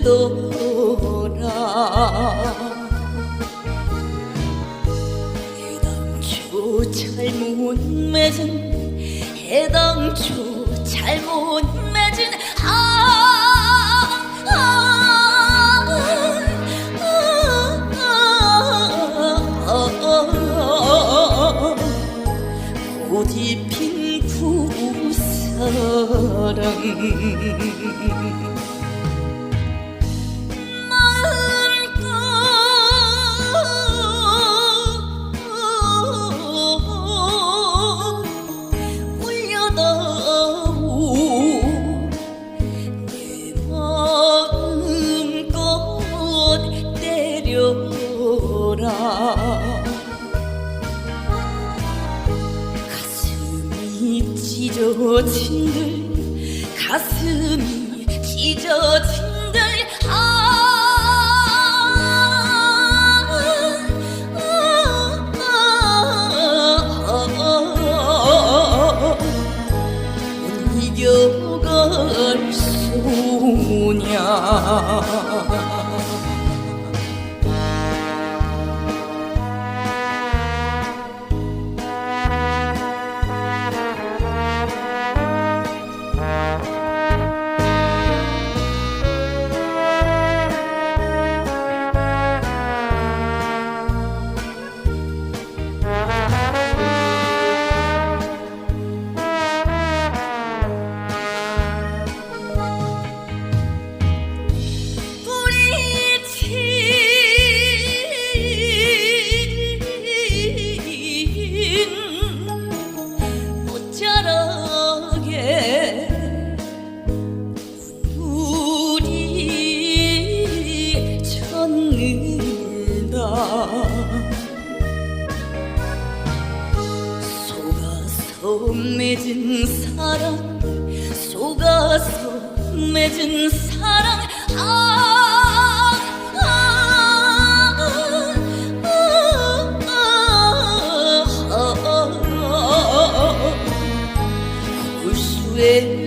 흐르더라 해당초 잘못 맺은 해당초 잘못 맺은 아, 아, 아, 아, 아, 꽃이 핀 구사랑 가슴이 찢어진들 가슴이 찢어진들 아, 소냐 속아서 맺은 사랑 속아서 맺은 사랑. 아, 아, 아, 아, 아, 아, 아, 골수에